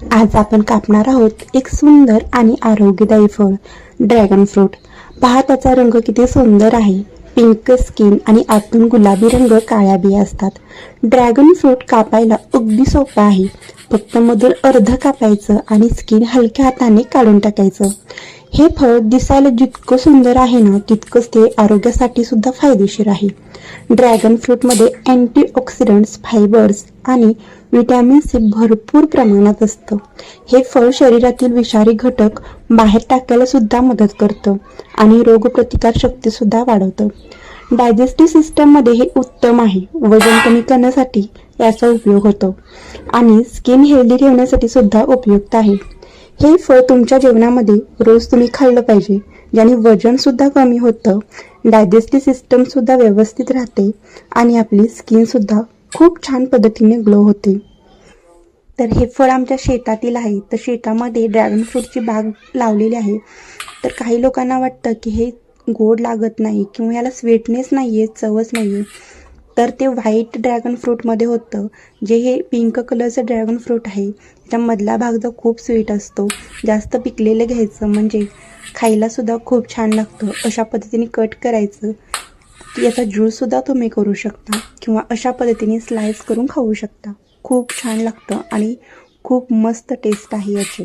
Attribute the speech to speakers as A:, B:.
A: आज आपण कापणार आहोत एक सुंदर आणि आरोग्यदायी फळ ड्रॅगन फ्रूट पहा त्याचा रंग किती सुंदर आहे. पिंक स्किन आणि आतून गुलाबी रंग काळ्या बिया असतात. ड्रॅगन फ्रूट कापायला अगदी सोपं आहे. फक्त मधून अर्ध कापायचं आणि स्किन हलक्या हाताने काढून टाकायचं. हे फळ दिसायला जितकं सुंदर आहे ना तितकंच ते आरोग्यासाठी सुद्धा फायदेशीर आहे. ड्रॅगन फ्रूटमध्ये अँटीऑक्सिडंट्स फायबर्स आणि विटॅमिन सी भरपूर प्रमाणात असतं. हे फळ शरीरातील विषारी घटक बाहेर टाकायला सुद्धा मदत करतं आणि रोगप्रतिकार शक्ती सुद्धा वाढवतं. डायजेस्टिव्ह सिस्टममध्ये हे उत्तम आहे. वजन कमी करण्यासाठी याचा उपयोग होतो. आणि स्किन हेल्दी ठेवण्यासाठी सुद्धा उपयुक्त आहे. हे फळ तुमच्या जेवणामध्ये रोज तुम्ही खाल्लं पाहिजे ज्याने वजनसुद्धा कमी होतं डायजेस्टिव्ह सिस्टम सुद्धा व्यवस्थित राहते आणि आपली स्किनसुद्धा खूप छान पद्धतीने ग्लो होते. तर हे फळ आमच्या शेतातील आहे. तर शेतामध्ये ड्रॅगन फ्रूटची बाग लावलेली आहे. तर काही लोकांना वाटतं की हे गोड लागत नाही किंवा याला स्वीटनेस नाही आहे चवच नाही आहे तर ते व्हाईट ड्रॅगन फ्रूटमध्ये होतं. जे हे पिंक कलरचं ड्रॅगन फ्रूट आहे त्याच्या मधला भाग जो खूप स्वीट असतो जास्त पिकलेलं घ्यायचं म्हणजे खायलासुद्धा खूप छान लागतं. अशा पद्धतीने कट करायचं. याचा ज्यूससुद्धा तुम्ही करू शकता किंवा अशा पद्धतीने स्लाइस करून खाऊ शकता. खूप छान लागतं आणि खूप मस्त टेस्ट आहे याची.